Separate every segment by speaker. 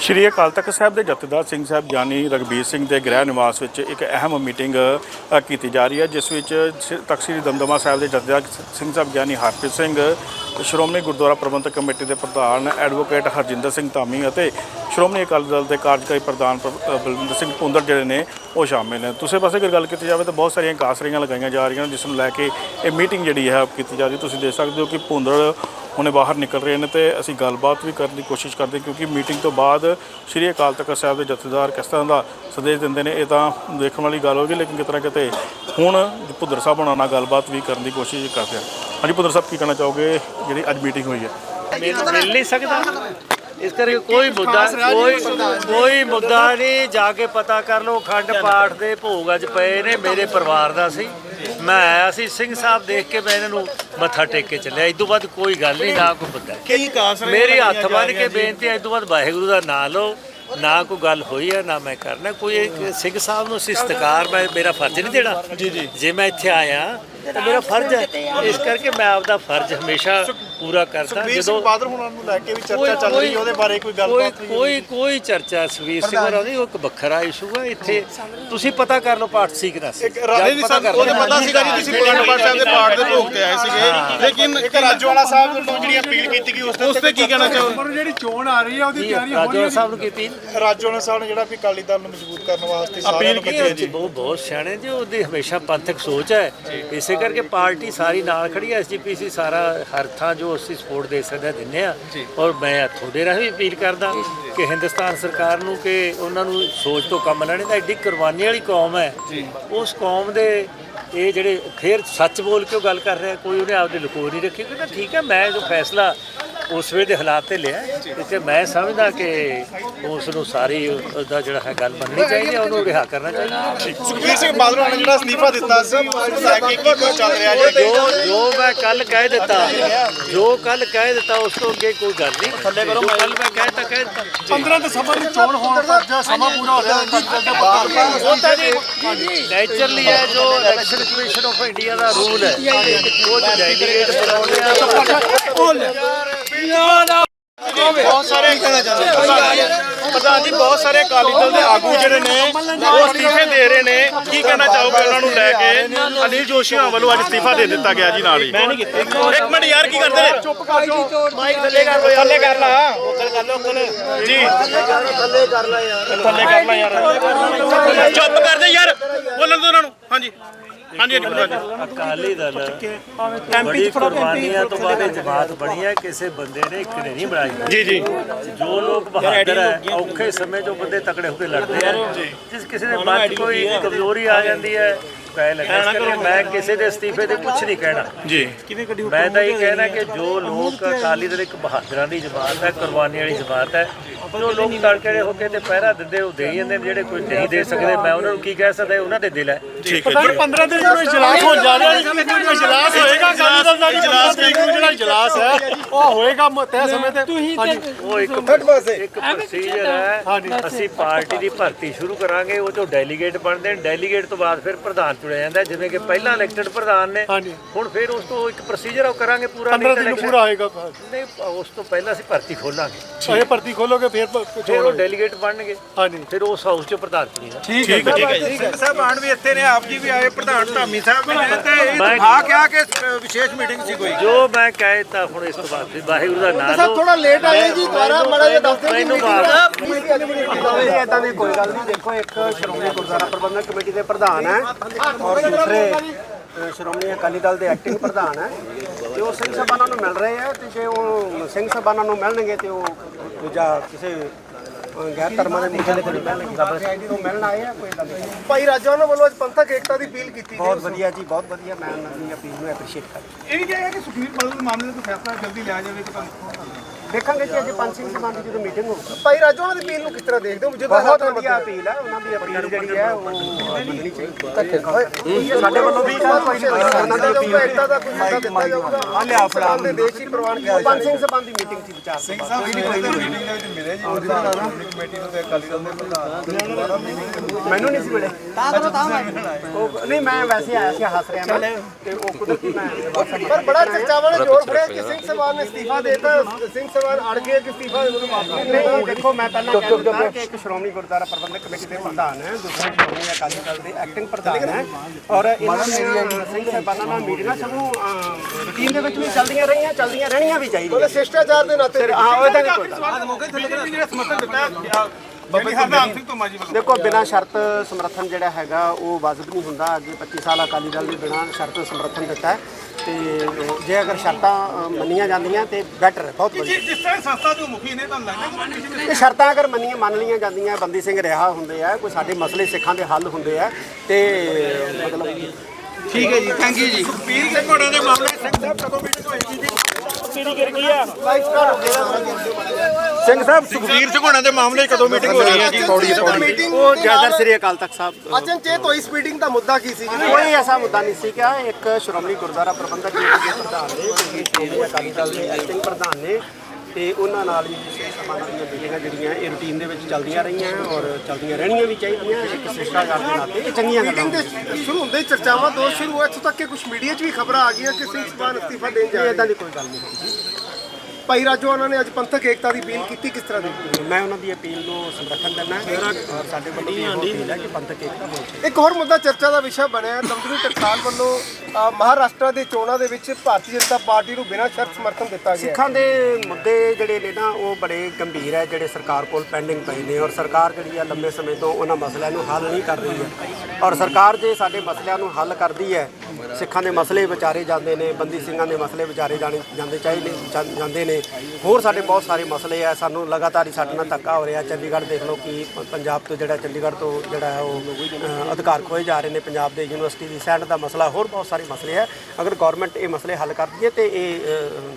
Speaker 1: ਸ਼੍ਰੀ ਅਕਾਲ ਤਖਤ ਸਾਹਿਬ ਦੇ ਜਥੇਦਾਰ ਸਿੰਘ ਸਾਹਿਬ ਗਿਆਨੀ ਰਗਬੀਰ ਸਿੰਘ ਦੇ ਗ੍ਰਹਿ ਨਿਵਾਸ ਵਿੱਚ ਇੱਕ ਅਹਿਮ ਮੀਟਿੰਗ ਅ, ਕੀਤੀ ਜਾ ਰਹੀ ਹੈ ਜਿਸ ਵਿੱਚ ਤਖ਼ਤ ਸ੍ਰੀ ਦਮਦਮਾ ਸਾਹਿਬ ਦੇ ਜਥੇਦਾਰ ਸਿੰਘ ਸਾਹਿਬ ਗਿਆਨੀ ਹਰਪ੍ਰੀਤ ਸਿੰਘ ਸ਼੍ਰੋਮਣੀ ਗੁਰਦੁਆਰਾ ਪ੍ਰਬੰਧਕ ਕਮੇਟੀ ਦੇ ਪ੍ਰਧਾਨ ਐਡਵੋਕੇਟ ਹਰਜਿੰਦਰ ਸਿੰਘ ਧਾਮੀ ਅਤੇ ਸ਼੍ਰੋਮਣੀ ਅਕਾਲੀ ਦਲ ਦੇ ਕਾਰਜਕਾਰੀ ਪ੍ਰਧਾਨ ਪ- ਅ, ਬਲਵਿੰਦਰ ਸਿੰਘ ਪੁੰਦਰ ਜਿਹੜੇ ਨੇ ਉਹ ਸ਼ਾਮਿਲ ਨੇ। ਦੂਸਰੇ ਪਾਸੇ ਅਗਰ ਗੱਲ ਕੀਤੀ ਜਾਵੇ ਤਾਂ ਬਹੁਤ ਸਾਰੀਆਂ ਕਾਸਰੀਆਂ ਲਗਾਈਆਂ ਜਾ ਰਹੀਆਂ ਨੇ ਜਿਸ ਨੂੰ ਲੈ ਕੇ ਇਹ ਮੀਟਿੰਗ ਜਿਹੜੀ ਹੈ ਉਹ ਕੀਤੀ ਜਾ ਰਹੀ ਤੁਸੀਂ ਦੇਖ ਸਕਦੇ ਹੋ ਕਿ ਪੁੰਦਰ ਹੁਣੇ ਬਾਹਰ ਨਿਕਲ ਰਹੇ ਨੇ ਤੇ ਅਸੀਂ ਗੱਲਬਾਤ ਵੀ ਕਰਨ ਦੀ ਕੋਸ਼ਿਸ਼ ਕਰਦੇ ਕਿਉਂਕਿ ਮੀਟਿੰਗ ਤੋਂ ਬਾਅਦ ਸ਼੍ਰੀ ਅਕਾਲ ਤਖਤ ਸਾਹਿਬ ਦੇ ਜਥੇਦਾਰ ਕਿਸ ਤਰ੍ਹਾਂ ਦਾ ਸੰਦੇਸ਼ ਦਿੰਦੇ ਨੇ ਇਹ ਤਾਂ ਦੇਖਣ ਵਾਲੀ ਗੱਲ ਹੋਗੀ ਲੇਕਿਨ ਕਿਤੇ ਨਾ ਕਿਤੇ ਹੁਣ ਭੁੱਦਰ ਸਾਹਿਬ ਹੋਣਾ ਨਾਲ ਗੱਲਬਾਤ ਵੀ ਕਰਨ ਦੀ ਕੋਸ਼ਿਸ਼ ਕਰਦੇ ਹਾਂ। ਹਾਂਜੀ ਭੁੱਦਰ ਸਾਹਿਬ ਕੀ ਕਹਿਣਾ ਚਾਹੋਗੇ? ਜਿਹੜੀ ਅੱਜ ਮੀਟਿੰਗ ਹੋਈ ਹੈ।
Speaker 2: ਮਿਲ ਮਿਲ ਨਹੀਂ ਸਕਦਾ। ਇਸ ਕਰਕੇ ਕੋਈ ਮੁੱਦਾ ਕੋਈ ਕੋਈ ਮੁੱਦਾ ਨਹੀਂ ਜਾ ਕੇ ਪਤਾ ਕਰ ਲਓ ਖੰਡ ਪਾਠ ਦੇ ਭੋਗ ਅੱਜ ਪਏ ਨੇ ਮੇਰੇ ਪਰਿਵਾਰ ਦਾ ਸੀ। ਮੈਂ ਆਇਆ ਸੀ ਸਿੰਘ ਸਾਹਿਬ ਦੇਖ ਕੇ ਮੈਂ ਇਹਨਾਂ ਨੂੰ ਮੱਥਾ ਟੇਕ ਕੇ ਚੱਲਿਆ। ਇਸ ਤੋਂ ਬਾਅਦ ਕੋਈ ਗੱਲ ਨਹੀਂ ਨਾ ਕੋਈ ਮੁੱਦਾ। ਮੇਰੀ ਹੱਥ ਬੰਨ ਕੇ ਬੇਨਤੀ ਹੈ ਇਸ ਤੋਂ ਬਾਅਦ ਵਾਹਿਗੁਰੂ ਦਾ ਨਾਮ ਲਓ। ਨਾ ਕੋਈ ਗੱਲ ਹੋਈ ਹੈ ਨਾ ਮੈਂ ਕਰਨਾ। ਕੋਈ ਸਿੰਘ ਸਾਹਿਬ ਨੂੰ ਅਸੀਂ ਸਤਿਕਾਰ ਮੈਂ ਮੇਰਾ ਫਰਜ਼ ਨਹੀਂ ਦੇਣਾ। ਜੀ ਜੀ। ਜੇ ਮੈਂ ਇੱਥੇ ਆਇਆ ਤਾਂ ਮੇਰਾ ਫਰਜ਼ ਹੈ। ਇਸ ਕਰਕੇ ਮੈਂ ਆਪਦਾ ਫਰਜ਼ ਹਮੇਸ਼ਾ ਪੂਰਾ ਕਰਦਾ ਜਦੋਂ
Speaker 1: ਬਾਦਲ ਹੁਣਾਂ ਨੂੰ ਲੈ ਕੇ ਵੀ
Speaker 2: ਕੋਈ- ਕੋਈ-
Speaker 1: ਉਹਦੇ ਬਾਰੇ ਕੋਈ
Speaker 2: ਕੋਈ ਕੋਈ ਕੋਈ ਚਰਚਾ ਸੁਖਬੀਰ ਸਿੰਘ ਹੋਰਾਂ ਦੀ ਉਹ ਇੱਕ ਵੱਖਰਾ ਇਸ਼ੂ ਹੈ ਇੱਥੇ। ਤੁਸੀਂ ਪਤਾ ਕਰ ਲਓ ਪਾਠ ਸੀਕਰੈਂਸ
Speaker 1: ਨਹੀਂ ਸਾਨੂੰ ਉਹਦੇ ਪਤਾ ਸੀਗਾ ਜੀ ਤੁਸੀਂ ਪਖੰਡ ਪਾਠ ਸਾਹਿਬ ਦੇ ਪਾਠ ਦੇ ਭੋਗ ਤੇ ਆਏ ਸੀਗੇ। ਲੇਕਿਨ ਇੱਕ ਰਾਜੋਵਾਲਾ ਸਾਹਿਬ ਵੱਲੋਂ ਜਿਹੜੀ ਅਪੀਲ ਕੀਤੀ ਗਈ ਉਸ ਤੇ ਉਸ ਤੇ ਕੀ ਕਹਿਣਾ ਚਾਹੋਗੇ?
Speaker 3: ਜਿਹੜੀ ਚੋਣ ਆ ਰਹੀ ਹੈ ਉਹਦੀ ਤਿਆਰੀ
Speaker 2: ਰਾਜੋ ਸਾਹਿਬ ਨੂੰ ਕੀਤੀ?
Speaker 1: ਰਾਜੋਵਾਲਾ ਸਾਹਿਬ ਨੇ ਜਿਹੜਾ ਵੀ ਅਕਾਲੀ ਦਲ ਨੂੰ ਮਜ਼ਬੂਤ ਕਰਨ ਵਾਸਤੇ ਸਾਰਿਆਂ ਨੂੰ
Speaker 2: ਇਹ ਜੀ। ਬਹੁਤ ਬਹੁਤ ਸਿਆਣੇ ਜੀ ਉਹਦੀ ਹਮੇਸ਼ਾ ਪੰਥਕ ਸੋਚ ਹੈ। ਇਸੇ ਕਰਕੇ ਪਾਰਟੀ ਸਾਰੀ ਨਾਲ ਖੜੀ ਹੈ ਐਸਜੀਪੀਸੀ ਸਾਰਾ ਹਰ ਥਾਂ ਜੋ ਅਸੀਂ ਸਪੋਰਟ ਦੇ ਸਕਦੇ ਦਿੰਨੇ ਆ ਔਰ ਮੈਂ ਤੁਹਾਡੇ ਰਾਹੀਂ ਵੀ ਅਪੀਲ ਕਰਦਾ ਕਿ ਹਿੰਦੁਸਤਾਨ ਸਰਕਾਰ ਨੂੰ ਕਿ ਉਹਨਾਂ ਨੂੰ ਸੋਚ ਤੋਂ ਕੰਮ ਲੈਣੇ ਦਾ ਐਡੀ ਕੁਰਬਾਨੀ ਵਾਲੀ ਕੌਮ ਹੈ। ਉਸ ਕੌਮ ਦੇ ਇਹ ਜਿਹੜੇ ਫੇਰ ਸੱਚ ਬੋਲ ਕੇ ਗੱਲ ਕਰ ਰਿਹਾ ਕੋਈ ਉਹਨੇ ਆਪਦੇ ਲੁਕੋ ਨਹੀਂ ਰੱਖੀ ਕਹਿੰਦਾ ਠੀਕ ਹੈ ਮੈਂ ਜੋ ਫੈਸਲਾ ਉਸ ਵੇਲੇ ਦੇ ਹਾਲਾਤ ਤੇ ਲਿਆ। ਤੇ ਮੈਂ ਸਮਝਦਾ ਕਿ ਉਸ ਨੂੰ ਸਾਰੀ ਉਹਦਾ ਜਿਹੜਾ ਹੈ ਗੱਲ ਮੰਨਣੀ ਚਾਹੀਦੀ ਹੈ ਉਹਨੂੰ ਰਿਹਾ ਕਰਨਾ ਚਾਹੀਦਾ।
Speaker 1: ਸੁਖਬੀਰ ਸਿੰਘ ਬਾਦਲ ਨੇ ਜਿਹੜਾ ਅਸਤੀਫਾ ਦਿੱਤਾ ਸੀ ਲੈ ਕੇ ਕੀ ਚੱਲ ਰਿਹਾ ਜੀ?
Speaker 2: ਜੋ ਜੋ ਮੈਂ ਕੱਲ ਕਹਿ ਦਿੱਤਾ ਜੋ ਕੱਲ ਕਹਿ ਦਿੱਤਾ ਉਸ ਤੋਂ ਅੱਗੇ ਕੋਈ ਗੱਲ ਨਹੀਂ। ਥੱਲੇ ਕਰੋ ਕੱਲ ਮੈਂ ਕਹਿ ਦਿੱਤਾ ਕਹਿ ਦਿੱਤਾ।
Speaker 3: 15 ਦਸੰਬਰ ਨੂੰ ਚੋਣ ਹੋਣ ਜਾਂ ਸਮਾਂ ਪੂਰਾ ਹੋ ਤੱਕ
Speaker 2: ਉਹ ਤਾਂ ਜੀ ਨੇਚਰਲੀ ਹੈ ਜੋ ਇਲੈਕਸ਼ਨ ਕਮਿਸ਼ਨ ਆਫ ਇੰਡੀਆ ਦਾ ਰੂਲ ਹੈ। ਉਹ ਡੈਲੀਗੇਟ ਬਣਾਉਂਦੇ ਆ।
Speaker 1: ਬਹੁਤ ਸਾਰੇ ਪ੍ਰਧਾਨ ਜੀ ਬਹੁਤ ਸਾਰੇ ਅਕਾਲੀ ਦਲ ਦੇ ਆਗੂ ਜਿਹੜੇ ਨੇ ਉਹ ਅਸਤੀਫੇ ਦੇ ਰਹੇ ਨੇ। ਕੀ ਕਹਿਣਾ ਚਾਹੋਗੇ ਉਹਨਾਂ ਨੂੰ ਲੈ ਕੇ? ਅਨਿਲ ਜੋਸ਼ੀ ਹੋਰਾਂ ਵੱਲੋਂ ਅੱਜ ਅਸਤੀਫਾ ਦੇ ਦਿੱਤਾ ਗਿਆ ਜੀ ਨਾਲ ਹੀ। ਇੱਕ ਮਿੰਟ ਯਾਰ ਕੀ ਕਰਦੇ? ਨੇ ਚੁੱਪ ਕਰ ਜਾਓ। ਮਾਈਕ ਥੱਲੇ ਕਰ ਲਓ ਥੱਲੇ ਕਰ ਲਾ। ਉੱਧਰ ਕਰ ਲਓ ਉੱਧਰ। ਜੀ। ਥੱਲੇ ਕਰ ਲਾ ਯਾਰ। ਥੱਲੇ ਕਰ ਲਾ ਯਾਰ। ਚੁੱਪ ਕਰ ਦੇ ਯਾਰ। ਬੋਲਣ ਦੋ ਉਹਨਾਂ ਨੂੰ। ਹਾਂਜੀ। ਹਾਂਜੀ ਜੀ
Speaker 2: ਅਕਾਲੀ ਦਲ ਬੜੀ ਕੁਰਬਾਨੀਆਂ ਤੋਂ ਬਾਅਦ ਇਹ ਜਮਾਤ ਬਣੀ ਹੈ ਕਿਸੇ ਬੰਦੇ ਨੇ ਇੱਕ ਨੇ ਨਹੀਂ ਬਣਾਈ।
Speaker 1: ਜੀ ਜੀ।
Speaker 2: ਜੋ ਲੋਕ ਬਹਾਦਰ ਹੈ ਔਖੇ ਸਮੇਂ 'ਚ ਬੰਦੇ ਤਕੜੇ ਹੋ ਕੇ ਲੜਦੇ ਆ। ਜਿਸ ਕਿਸੇ ਦੇ ਮਨ 'ਚ ਕੋਈ ਕਮਜ਼ੋਰੀ ਆ ਜਾਂਦੀ ਹੈ ਕਹਿ ਲੱਗਾ। ਇਸ ਕਰਕੇ ਮੈਂ ਕਿਸੇ ਦੇ ਅਸਤੀਫੇ ਤੇ ਕੁਝ ਨਹੀਂ ਕਹਿਣਾ।
Speaker 1: ਜੀ।
Speaker 2: ਮੈਂ ਤਾਂ ਇਹ ਕਹਿਣਾ ਕਿ ਜੋ ਲੋਕ ਅਕਾਲੀ ਦਲ ਇੱਕ ਬਹਾਦਰਾਂ ਦੀ ਜਮਾਤ ਹੈ ਕੁਰਬਾਨੀ ਵਾਲੀ ਜਮਾਤ ਹੈ। ਜੋ ਲੋਕ ਤੜਕੇ ਹੋ ਕੇ ਤੇ ਪਹਿਰਾ ਦਿੰਦੇ ਉਹ ਦੇ ਜਾਂਦੇ ਨੇ ਜਿਹੜੇ ਕੋਈ ਨਹੀਂ ਦੇ ਸਕਦੇ ਮੈਂ ਉਹਨਾਂ ਨੂੰ ਕੀ ਕਹਿ ਸਕਦਾ ਉਹਨਾਂ ਦੇ ਦਿਲ ਹੈ।
Speaker 1: ਠੀਕ ਹੈ ਜੀ।
Speaker 3: 15 ਦਿਨ ਨੂੰ ਇਜਲਾਸ ਹੋਣ ਜਾ ਰਿਹਾ ਹੈ ਇਜਲਾਸ ਹੋਏਗਾ ਅਕਾਲੀ ਦਲ ਦਾ ਇਜਲਾਸ ਜਿਹੜਾ ਇਜਲਾਸ ਹੈ ਉਹ ਹੋਏਗਾ ਤੈਅ ਸਮੇਂ ਤੇ। ਹਾਂਜੀ।
Speaker 2: ਉਹ ਇੱਕ ਇੱਕ ਪ੍ਰੋਸੀਜਰ ਹੈ ਅਸੀਂ ਪਾਰਟੀ ਦੀ ਭਰਤੀ ਸ਼ੁਰੂ ਕਰਾਂਗੇ ਉਹ ਤੋਂ ਡੈਲੀਗੇਟ ਬਣਦੇ ਨੇ। ਡੈਲੀਗੇਟ ਤੋਂ ਬਾਅਦ ਫਿਰ ਪ੍ਰਧਾਨ ਚੁਣਿਆ ਜਾਂਦਾ ਜਿਵੇਂ ਕਿ ਪਹਿਲਾਂ ਇਲੈਕਟਡ ਪ੍ਰਧਾਨ ਨੇ
Speaker 3: ਹਾਂਜੀ।
Speaker 2: ਹੁਣ ਫਿਰ ਉਸ ਤੋਂ ਇੱਕ ਪ੍ਰੋਸੀਜਰ ਉਹ ਕਰਾਂਗੇ ਪੂਰਾ
Speaker 3: 15 ਦਿਨ
Speaker 2: election-
Speaker 3: ਪੂਰਾ ਹੋਏਗਾ।
Speaker 2: ਨਹੀਂ ਉਸ ਤੋਂ ਪਹਿਲਾਂ ਅਸੀਂ ਭਰਤੀ ਖੋਲਾਂਗੇ।
Speaker 3: ਇਹ ਭਰਤੀ ਖੋਲੋਗੇ ਫਿਰ ਪ-
Speaker 2: ਫਿਰ ਉਹ ਡੈਲੀਗੇਟ ਬਣਨਗੇ।
Speaker 3: ਹਾਂਜੀ।
Speaker 2: ਫਿਰ ਉਸ ਹਾਊਸ 'ਚ ਪ੍ਰਧਾਨ ਚੁਣੇਗਾ
Speaker 3: ਠੀਕ ਹੈ
Speaker 1: ਠੀਕ ਹੈ ਜੀ
Speaker 4: ਸਿੰਘ ਸਾਹਿਬ ਆਣ ਵੀ ਇੱਥੇ ਨੇ ਆਪ ਜੀ ਵੀ ਆਏ ਪ੍ਰਧਾਨ ਧਾਮੀ ਸਾਹਿਬ ਵੀ ਨੇ ਤੇ ਇਹ
Speaker 2: ਮੈਂ-
Speaker 4: ਦਿਖਾ ਕਿਹਾ ਕਿ ਅ, ਵਿਸ਼ੇਸ਼ ਮੀਟਿੰਗ ਸੀ ਕੋਈ।
Speaker 2: ਜੋ ਮੈਂ ਕਹਿ ਦਿੱਤਾ ਹੁਣ ਇਸ ਤੋਂ ਬਾਅਦ ਵੀ ਵਾਹਿਗੁਰੂ ਦਾ ਨਾਮ ਲਓ।
Speaker 3: ਥੋੜਾ ਲੇਟ ਆਏ ਜੀ ਦੁਬਾਰਾ ਮਾੜਾ ਜਿਹਾ ਦੱਸ ਦਿਓ
Speaker 2: ਮੈਨੂੰ ਮਾਫ
Speaker 5: ਕੋਈ ਗੱਲ ਨਹੀਂ ਦੇਖੋ ਇੱਕ ਸ਼੍ਰੋਮਣੀ ਗੁਰਦੁਆਰਾ ਪ੍ਰਬੰਧਕ ਕਮੇਟੀ ਦੇ ਪ੍ਰਧਾਨ ਹੈ। ਔਰ ਦੂਸਰੇ ਸ਼੍ਰੋਮਣੀ ਅਕਾਲੀ ਦਲ ਦੇ ਐਕਟਿੰਗ ਪ੍ਰਧਾਨ ਹੈ ਤੇ ਉਹ ਸਿੰਘ ਸਾਹਿਬਾਨਾਂ ਨੂੰ ਮਿਲ ਰਹੇ ਆ ਤੇ ਜੇ ਉਹ ਸਿੰਘ ਸਾਹਿਬਾਨਾਂ ਨੂੰ ਮਿਲਣਗੇ ਤੇ ਉਹ ਦੂਜਾ ਕਿਸੇ ਗੈਰ ਧਰਮਾਂ ਦੇ ਮੁੱਦੇ ਉਹ ਮਿਲਣ ਆਏ ਆ ਕੋਈ ਗੱਲ ਨਹੀਂ।
Speaker 3: ਭਾਈ ਰਾਜਾ ਵੱਲੋਂ ਅੱਜ ਪੰਥਕ ਏਕਤਾ ਦੀ ਅਪੀਲ ਕੀਤੀ
Speaker 5: ਬਹੁਤ ਵਧੀਆ ਜੀ ਬਹੁਤ ਵਧੀਆ ਮੈਂ ਉਹਨਾਂ ਦੀ ਅਪੀਲ ਨੂੰ ਐਪਰੀਸ਼ੀਏਟ ਕਰਦਾ।
Speaker 3: ਇਹ ਵੀ ਕਿਹਾ ਕਿ ਬਾਦਲ ਦੇ ਮਾਮਲੇ ਦਾ ਫੈਸਲਾ ਜਲਦੀ ਲਿਆ ਜਾਵੇ ਕਿ ਤੁਹਾਨੂੰ
Speaker 5: ਦੇਖਾਂਗੇ ਕਿ ਅੱਜ ਪੰਜ ਸਿੰਘ ਸਭਾ ਦੀ ਜਦੋਂ ਮੀਟਿੰਗ ਹੋਊਗੀ
Speaker 3: ਭਾਈ ਰਾਜੋ ਉਹਨਾਂ ਦੀ ਅਪੀਲ ਨੂੰ ਕਿਸ ਤਰ੍ਹਾਂ ਦੇਖਦੇ ਹੋ? ਜਦੋਂ
Speaker 5: ਬਹੁਤ ਵਧੀਆ ਅਪੀਲ ਹੈ ਉਹਨਾਂ ਦੀ ਅਪੀਲ ਜਿਹੜੀ ਹੈ ਉਹ ਮੰਨਣੀ ਚਾਹੀਦੀ ਹੈ। ਸਾਡੇ ਵੱਲੋਂ ਵੀ ਕੋਈ ਨਹੀਂ ਉਹਨਾਂ ਦੀ ਅਪੀਲ
Speaker 3: ਏਕਤਾ ਦਾ ਕੋਈ ਮੁੱਦਾ ਦਿੱਤਾ ਜਾਊਗਾ। ਆ ਲਿਆ ਫੜਾ ਦੇ ਦੇਸ਼ ਹੀ ਪ੍ਰਵਾਨ ਕੀਤਾ
Speaker 5: ਪੰਜ ਸਿੰਘ ਸਭਾ ਦੀ ਮੀਟਿੰਗ ਸੀ ਵਿਚਾਰ ਸਿੰਘ ਮੈਨੂੰ ਨਹੀਂ ਸੀ ਮਿਲੇ। ਉਹ ਨਹੀਂ ਮੈਂ ਵੈਸੇ ਆਇਆ ਸੀ ਹੱਸ ਰਿਹਾ ਮੈਂ। ਤੇ ਉਹ ਕੁਦਰਤੀ ਮੈਂ
Speaker 3: ਪਰ ਬੜਾ ਚਰਚਾਵਾਂ ਨੇ ਜ਼ੋਰ ਫੜਿਆ ਕਿ ਸਿੰਘ ਸਵਾਨ ਨੇ ਅਸਤੀਫਾ ਦੇਤਾ ਸਿੰਘ ਸਵਾਨ ਅੜ ਗਏ ਕਿ ਅਸਤੀਫਾ ਉਹਨੂੰ ਵਾਪਸ
Speaker 5: ਨਹੀਂ ਦੇਖੋ ਮੈਂ ਪਹਿਲਾਂ ਕਹਿ ਦਿੱਤਾ ਕਿ ਇੱਕ ਸ਼੍ਰੋਮਣੀ ਗੁਰਦੁਆਰਾ ਪ੍ਰਬੰਧਕ ਕਮੇਟੀ ਦੇ ਪ੍ਰਧਾਨ ਹੈ ਦੂਸਰੇ ਸ਼੍ਰੋਮਣੀ ਅਕਾਲੀ ਦਲ ਦੇ ਐਕਟਿੰਗ ਪ੍ਰਧਾਨ ਹੈ। ਔਰ ਇਹਨਾਂ ਦੀਆਂ ਸਿੰਘ ਸਾਹਿਬਾਨਾਂ ਨਾਲ ਮੀਟਿੰਗਾਂ ਸਗੋਂ ਰੂਟੀਨ ਦੇ ਵਿੱਚ ਵੀ ਚੱਲਦੀਆਂ ਰਹੀਆਂ ਚੱਲਦੀਆਂ ਰਹਿਣੀਆਂ ਵੀ ਚਾਹੀਦੀਆਂ।
Speaker 3: ਸ਼ਿਸ਼ਟਾਚਾਰ ਦੇ ਨਾਤੇ
Speaker 5: ਹਾਂ ਉਹਦਾ ਨਹੀਂ ਕੋਈ ਗੱਲ
Speaker 4: ਬੀਜੇਪੀ ਨੇ ਸਮਰਥਨ ਦਿੱਤਾ। ਬਾਬਾ ਹਰਨਾਮ ਸਿੰਘ ਧੁਮਾ ਜੀ ਵੱਲੋਂ
Speaker 5: ਦੇਖੋ ਬਿਨਾਂ ਸ਼ਰਤ ਸਮਰਥਨ ਜਿਹੜਾ ਹੈਗਾ ਉਹ ਵਾਜਬ ਨਹੀਂ ਹੁੰਦਾ। ਅੱਗੇ 25 ਸਾਲ ਅਕਾਲੀ ਦਲ ਨੇ ਬਿਨਾਂ ਸ਼ਰਤ ਸਮਰਥਨ ਦਿੱਤਾ ਹੈ। ਤੇ ਜੇ ਅਗਰ ਸ਼ਰਤਾਂ ਅ, ਮੰਨੀਆਂ ਜਾਂਦੀਆਂ ਤੇ ਬੈਟਰ ਹੈ ਬਹੁਤ ਵਧੀਆ।
Speaker 4: ਜਿਸ ਤਰ੍ਹਾਂ ਸੰਸਥਾ ਦੇ ਮੁਖੀ ਨੇ ਤੁਹਾਨੂੰ ਲੱਗਦਾ ਕਿ ਬੀਜੇਪੀ
Speaker 5: ਇਹ ਸ਼ਰਤਾਂ ਅਗਰ ਮੰਨੀਆਂ ਮੰਨ ਲਈਆਂ ਜਾਂਦੀਆਂ ਬੰਦੀ ਸਿੰਘ ਰਿਹਾ ਹੁੰਦੇ ਆ ਕੋਈ ਸਾਡੇ ਮਸਲੇ ਸਿੱਖਾਂ ਦੇ ਹੱਲ ਹੁੰਦੇ ਆ ਤੇ ਮਤਲਬ
Speaker 4: ਠੀਕ ਹੈ ਜੀ ਥੈਂਕ ਯੂ ਜੀ। ਪੀਰ ਸਿੰਘ ਘੋੜਾ ਦੇ ਮਾਮਲੇ ਸਿੰਘ ਸਾਹਿਬ ਕਦੋਂ ਮੀਟਿੰਗ ਹੋਏਗੀ ਜੀ?
Speaker 1: ਸਿੰਘ ਸਾਹਿਬ
Speaker 4: ਸੁਖਬੀਰ ਸਿੰਘ ਘੋੜਾ ਦੇ ਮਾਮਲੇ ਕਦੋਂ ਮੀਟਿੰਗ ਹੋ ਰਹੀ ਹੈ? ਜੀ
Speaker 3: ਪੌੜੀ ਮੀਟਿੰਗ
Speaker 5: ਉਹ ਜ਼ਿਆਦਾ ਸ੍ਰੀ ਅਕਾਲ ਤਖਤ ਸਾਹਿਬ।
Speaker 3: ਅਚਨਚੇਤ ਹੋਈ ਇਸ ਮੀਟਿੰਗ ਦਾ ਮੁੱਦਾ ਕੀ ਸੀ ਜੀ?
Speaker 5: ਕੋਈ ਐਸਾ ਮੁੱਦਾ ਨਹੀਂ ਸੀ ਕਿ ਇੱਕ ਸ਼੍ਰੋਮਣੀ ਗੁਰਦੁਆਰਾ ਪ੍ਰਬੰਧਕ ਕਮੇਟੀ ਦੇ ਪ੍ਰਧਾਨ ਨੇ ਤੇ ਸ਼੍ਰੋਮਣੀ ਅਕਾਲੀ ਦਲ ਦੇ ਐਕਟਿੰਗ ਪ੍ਰਧਾਨ ਨੇ ਤੇ ਉਹਨਾਂ ਨਾਲ ਹੀ ਵਿਸ਼ੇਸ਼ ਸਮਾਗਮ ਦੀਆਂ ਮੀਟਿੰਗਾਂ ਜਿਹੜੀਆਂ ਇਹ ਰੂਟੀਨ ਦੇ ਵਿੱਚ ਚੱਲਦੀਆਂ ਰਹੀਆਂ ਔਰ ਚੱਲਦੀਆਂ ਰਹਿਣੀਆਂ ਵੀ ਚਾਹੀਦੀਆਂ। ਇੱਕ ਸਿਸ਼ਟਾਚਾਰ ਦੇ ਨਾਤੇ ਇਹ ਚੰਗੀਆਂ ਗੱਲਾਂ
Speaker 3: ਮੀਟਿੰਗ ਦੇ ਸ਼ੁਰੂ ਹੁੰਦੇ ਹੀ ਚਰਚਾਵਾਂ ਦੋ ਸ਼ੁਰੂ ਹੋਏ ਇੱਥੋਂ ਤੱਕ ਕਿ ਕੁਝ ਮੀਡੀਆ 'ਚ ਵੀ ਖਬਰਾਂ ਆ ਗਈਆਂ ਕਿ ਸਿੰਘ ਸਵਾਨ ਅਸਤੀਫਾ ਦੇਣ ਜਾ ਰਹੇ
Speaker 5: ਇਦਾਂ ਦੀ ਕੋਈ ਗੱਲ ਨਹੀਂ ਹੋਈ
Speaker 3: ਭਾਈ ਰਾਜੋ ਉਹਨਾਂ ਨੇ ਅੱਜ ਪੰਥਕ ਏਕਤਾ ਦੀ ਅਪੀਲ ਕੀਤੀ ਕਿਸ ਤਰ੍ਹਾਂ ਦੇਖਦੇ
Speaker 5: ਮੈਂ ਉਹਨਾਂ ਦੀ ਅਪੀਲ ਨੂੰ ਸਮਰਥਨ ਦਿੰਦਾ ਹਾਂ ਔਰ ਸਾਡੇ ਵੱਲੋਂ ਵੀ ਇਹੋ ਅਪੀਲ ਹੈ ਕਿ ਪੰਥਕ ਏਕਤਾ ਚਾਹੀਦੀ
Speaker 3: ਇੱਕ ਹੋਰ ਮੁੱਦਾ ਚਰਚਾ ਦਾ ਵਿਸ਼ਾ ਬਣਿਆ ਹੈ। ਦਮਦਮੀ ਟਕਸਾਲ ਵੱਲੋਂ ਮਹਾਰਾਸ਼ਟਰ ਦੇ ਚੋਣਾਂ ਦੇ ਵਿੱਚ ਭਾਰਤੀ ਜਨਤਾ ਪਾਰਟੀ ਨੂੰ ਬਿਨਾਂ ਸ਼ਰਤ ਸਮਰਥਨ ਦਿੱਤਾ ਗਿਆ।
Speaker 5: ਸਿੱਖਾਂ ਦੇ ਮੁੱਦੇ ਜਿਹੜੇ ਨੇ ਨਾ ਉਹ ਬੜੇ ਗੰਭੀਰ ਹੈ ਜਿਹੜੇ ਸਰਕਾਰ ਕੋਲ ਪੈਂਡਿੰਗ ਪਏ ਨੇ ਔਰ ਸਰਕਾਰ ਜਿਹੜੀ ਆ ਲੰਬੇ ਸਮੇਂ ਤੋਂ ਉਹਨਾਂ ਮਸਲਿਆਂ ਨੂੰ ਹੱਲ ਨਹੀਂ ਕਰ ਰਹੀ ਹੈ ਔਰ ਸਰਕਾਰ ਜੇ ਸਾਡੇ ਮਸਲਿਆਂ ਨੂੰ ਹੱਲ ਕਰਦੀ ਹੈ ਸਿੱਖਾਂ ਦੇ ਮਸਲੇ ਵਿਚਾਰੇ ਜਾਂਦੇ ਨੇ, ਬੰਦੀ ਸਿੰਘਾਂ ਦੇ ਮਸਲੇ ਵਿਚਾਰੇ ਜਾਣੇ ਜਾਂਦੇ ਚਾਹੀਦੇ, ਜਾਂ- ਜਾਂਦੇ ਨੇ। ਹੋਰ ਸਾਡੇ ਬਹੁਤ ਸਾਰੇ ਮਸਲੇ ਆ, ਸਾਨੂੰ ਲਗਾਤਾਰ ਹੀ ਸਾਡੇ ਨਾਲ ਧੱਕਾ ਹੋ ਰਿਹਾ। ਚੰਡੀਗੜ੍ਹ ਦੇਖ ਲਓ ਕਿ ਪੰਜਾਬ ਤੋਂ ਜਿਹੜਾ ਚੰਡੀਗੜ੍ਹ ਤੋਂ ਜਿਹੜਾ ਹੈ ਉਹ ਅਧਿਕਾਰ ਖੋਏ ਜਾ ਰਹੇ ਨੇ। ਪੰਜਾਬ ਦੇ ਯੂਨੀਵਰਸਿਟੀ ਦੀ ਸੈਂਡ ਦਾ ਮਸਲਾ ਹੋਰ ਬਹੁਤ ਸਾਰੇ ਮਸਲੇ ਆ। ਅਗਰ ਗਵਰਨਮੈਂਟ ਇਹ ਮਸਲੇ ਹੱਲ ਕਰਦੀ ਹੈ ਤੇ ਇਹ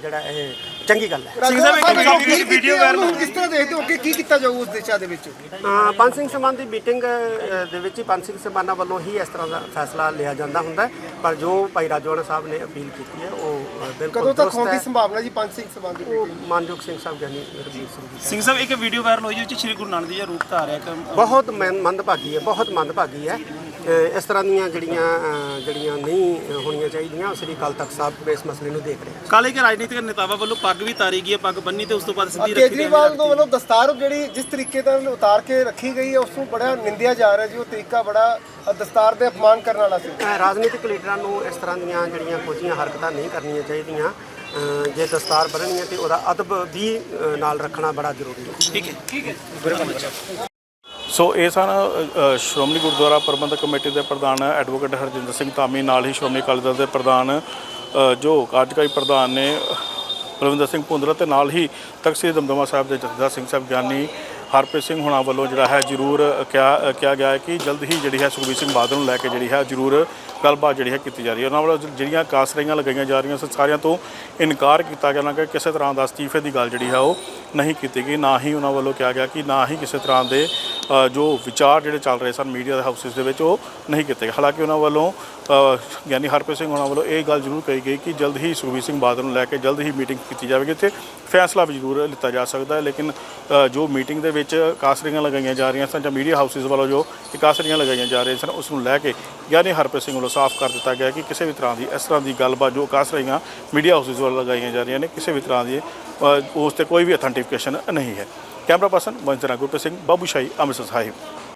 Speaker 5: ਜਿਹੜਾ ਇਹ ਚੰਗੀ ਗੱਲ ਹੈ
Speaker 3: ਰਾਜੋ ਸਾਹਿਬ ਇੱਕ ਵੀਡੀਓ ਵਾਇਰਲ ਕਿਸ ਤਰ੍ਹਾਂ ਦੇਖਦੇ ਹੋ ਕਿ ਕੀ ਕੀਤਾ ਜਾਊ ਉਸ ਦਿਸ਼ਾ ਦੇ ਵਿੱਚ
Speaker 5: ਪੰਜ ਸਿੰਘ ਸਮਾਨ ਦੀ ਮੀਟਿੰਗ ਦੇ ਵਿੱਚ ਹੀ ਪੰਜ ਸਿੰਘ ਸਮਾਨਾਂ ਵੱਲੋਂ ਹੀ ਇਸ ਤਰ੍ਹਾਂ ਦਾ ਫੈਸਲਾ ਲਿਆ ਜਾਂਦਾ ਹੁੰਦਾ ਹੈ। ਪਰ ਜੋ ਭਾਈ ਰਾਜੋਆਣਾ ਸਾਹਿਬ ਨੇ ਅਪੀਲ ਕੀਤੀ ਹੈ ਉਹ ਬਿਲਕੁਲ
Speaker 3: ਕਦੋਂ ਤੱਕ ਹੋਣ ਦੀ। ਸੰਭਾਵਨਾ ਜੀ ਪੰਜ ਸਿੰਘ ਸਭਾ ਦੀ
Speaker 5: ਉਹ
Speaker 3: meeting?
Speaker 5: ਮਾਨਯੋਗ ਸਿੰਘ ਸਾਹਿਬ ਗਿਆਨੀ ਰਵੀਰ ਸਿੰਘ ਜੀ
Speaker 6: ਸਿੰਘ ਸਾਹਿਬ ਇੱਕ ਵੀਡੀਓ ਵਾਇਰਲ ਹੋਈ ਜਿਸ ਵਿੱਚ ਸ਼੍ਰੀ ਗੁਰੂ ਨਾਨਕ ਦੇਵ ਜੀ ਦਾ ਰੂਪ ਧਾਰਿਆ ਕਿ
Speaker 5: ਬਹੁਤ ਮੰਦਭਾਗੀ ਹੈ ਬਹੁਤ ਮੰਦਭਾਗੀ ਹੈ ਇਸ ਤਰ੍ਹਾਂ ਦੀਆਂ ਜਿਹੜੀਆਂ ਜਿਹੜੀਆਂ ਨਹੀਂ ਹੋਣੀਆਂ ਚਾਹੀਦੀਆਂ ਸ੍ਰੀ ਅਕਾਲ ਤਖਤ ਸਾਹਿਬ ਇਸ ਮਸਲੇ ਨੂੰ ਦੇਖ ਰਹੇ ਹਨ
Speaker 6: ਕਾਲੇ ਕੇ ਰਾਜਨੀਤਿਕ ਨੇਤਾਵਾਂ ਵੱਲੋਂ ਪੱਗ ਵੀ ਤਾਰੀ ਗਈ ਹੈ ਪੱਗ ਬੰਨੀ ਤੇ ਉਸ ਤੋਂ ਬਾਅਦ ਸਿੱਧੀ ਰੱਖੀ ਗਈ
Speaker 3: ਕੇਜਰੀਵਾਲ ਤੋਂ ਵੱਲੋਂ ਦਸਤਾਰ ਜਿਹੜੀ ਜਿਸ ਤਰੀਕੇ ਨਾਲ ਉਤਾਰ ਕੇ ਰੱਖੀ ਗਈ ਹੈ ਉਸ ਨੂੰ ਬੜਾ ਨਿੰਦਿਆ ਜਾ ਰਿਹਾ ਜੀ ਉਹ ਤਰੀਕਾ ਬੜਾ ਦਸਤਾਰ ਦੇ ਅਪਮਾਨ ਕਰਨ ਵਾਲਾ ਸੀ।
Speaker 5: ਰਾਜਨੀਤਿਕ ਲੀਡਰਾਂ ਨੂੰ ਇਸ ਤਰ੍ਹਾਂ ਦੀਆਂ ਜਿਹੜੀਆਂ ਕੋਝੀਆਂ ਹਰਕਤਾਂ ਨਹੀਂ ਕਰਨੀਆਂ ਚਾਹੀਦੀਆਂ ਜੇ ਦਸਤਾਰ ਬੰਨ੍ਹਣੀ ਹੈ ਤੇ ਉਹਦਾ ਅਦਬ ਵੀ ਨਾਲ ਰੱਖਣਾ ਬੜਾ ਜ਼ਰੂਰੀ ਹੈ।
Speaker 1: ਸੋ ਇਹ ਸਨ ਸ਼੍ਰੋਮਣੀ ਗੁਰਦੁਆਰਾ ਪ੍ਰਬੰਧਕ ਕਮੇਟੀ ਦੇ ਪ੍ਰਧਾਨ ਐਡਵੋਕੇਟ ਹਰਜਿੰਦਰ ਸਿੰਘ ਧਾਮੀ, ਨਾਲ ਹੀ ਸ਼੍ਰੋਮਣੀ ਅਕਾਲੀ ਦਲ ਦੇ ਪ੍ਰਧਾਨ ਜੋ ਕਾਰਜਕਾਰੀ ਪ੍ਰਧਾਨ ਨੇ, ਬਲਵਿੰਦਰ ਸਿੰਘ ਭੁੰਦਰਾ ਤੇ ਨਾਲ ਹੀ ਤਖਤ ਸ੍ਰੀ ਦਮਦਮਾ ਸਾਹਿਬ ਦੇ ਜਥੇਦਾਰ ਸਿੰਘ ਸਾਹਿਬ ਗਿਆਨੀ ਹਰਪ੍ਰੀਤ ਸਿੰਘ ਹੁਣਾਂ ਵੱਲੋਂ ਜਿਹੜਾ ਹੈ ਜ਼ਰੂਰ ਕਿਹਾ ਕਿਹਾ ਗਿਆ ਹੈ ਕਿ ਜਲਦ ਹੀ ਜਿਹੜੀ ਹੈ ਸੁਖਬੀਰ ਸਿੰਘ ਬਾਦਲ ਨੂੰ ਲੈ ਕੇ ਜਿਹੜੀ ਹੈ ਜ਼ਰੂਰ ਗੱਲਬਾਤ ਜਿਹੜੀ ਹੈ ਕੀਤੀ ਜਾ ਰਹੀ ਹੈ। ਉਹਨਾਂ ਵੱਲੋਂ ਜਿਹੜੀਆਂ ਕਾਸਰੀਆਂ ਲਗਾਈਆਂ ਜਾ ਰਹੀਆਂ ਸਨ, ਸਾਰਿਆਂ ਤੋਂ ਇਨਕਾਰ ਕੀਤਾ ਗਿਆ ਨਾ ਕਿ ਕਿਸੇ ਤਰ੍ਹਾਂ ਦਾ ਅਸਤੀਫੇ ਦੀ ਗੱਲ ਜਿਹੜੀ ਹੈ ਉਹ ਨਹੀਂ ਕੀਤੀ ਗਈ। ਨਾ ਹੀ ਉਹਨਾਂ ਵੱਲੋਂ ਕਿਹਾ ਗਿਆ ਕਿ ਨਾ ਹੀ ਕਿਸੇ ਤਰ੍ਹਾਂ ਦੇ ਜੋ ਵਿਚਾਰ ਜਿਹੜੇ ਚੱਲ ਰਹੇ ਸਨ ਮੀਡੀਆ ਦੇ ਹਾਊਸਿਸ ਦੇ ਵਿੱਚ, ਉਹ ਨਹੀਂ ਕੀਤੇ ਗਏ। ਹਾਲਾਂਕਿ ਉਹਨਾਂ ਵੱਲੋਂ ਗਿਆਨੀ ਹਰਪ੍ਰੀਤ ਸਿੰਘ ਉਹਨਾਂ ਵੱਲੋਂ ਇਹ ਗੱਲ ਜ਼ਰੂਰ ਕਹੀ ਗਈ ਕਿ ਜਲਦ ਹੀ ਸੁਖਬੀਰ ਸਿੰਘ ਬਾਦਲ ਨੂੰ ਲੈ ਕੇ ਜਲਦ ਹੀ ਮੀਟਿੰਗ ਕੀਤੀ ਜਾਵੇਗੀ। ਤੇ ਫੈਸਲਾ ਵੀ ਜ਼ਰੂਰ ਲਿੱਤਾ ਜਾ ਸਕਦਾ ਹੈ, ਲੇਕਿਨ ਜੋ ਮੀਟਿੰਗ ਦੇ ਵਿੱਚ ਕਾਸਰੀਆਂ ਲਗਾਈਆਂ ਜਾ ਰਹੀਆਂ ਸਨ ਜਾਂ ਮੀਡੀਆ ਹਾਊਸਿਸ ਵੱਲੋਂ ਜੋ ਕਾਸਰੀਆਂ ਲਗਾਈਆਂ ਜਾ ਰਹੀਆਂ ਸਨ, ਉਸ ਨੂੰ ਲੈ ਕੇ ਗਿਆਨੀ ਹਰਪ੍ਰੀਤ ਸਿੰਘ ਵੱਲੋਂ ਸਾਫ਼ ਕਰ ਦਿੱਤਾ ਗਿਆ ਕਿ ਕਿਸੇ ਵੀ ਤਰ੍ਹਾਂ ਦੀ, ਇਸ ਤਰ੍ਹਾਂ ਦੀ ਗੱਲਬਾਤ ਜੋ ਕਾਸਰੀਆਂ ਮੀਡੀਆ ਹਾਊਸਿਸ ਵੱਲੋਂ ਲਗਾਈਆਂ ਜਾ ਰਹੀਆਂ ਨੇ, ਕਿਸੇ ਵੀ ਤਰ੍ਹਾਂ ਦੀ ਉਸ ਤੇ ਕੋਈ ਵੀ ਅਥੈਂਟੀਫਿਕੇਸ਼ਨ ਨਹੀਂ ਹੈ। क्यामरा पर्सन मञ्चना गुप्त सिंह बाबुशाही अमृत साहिब।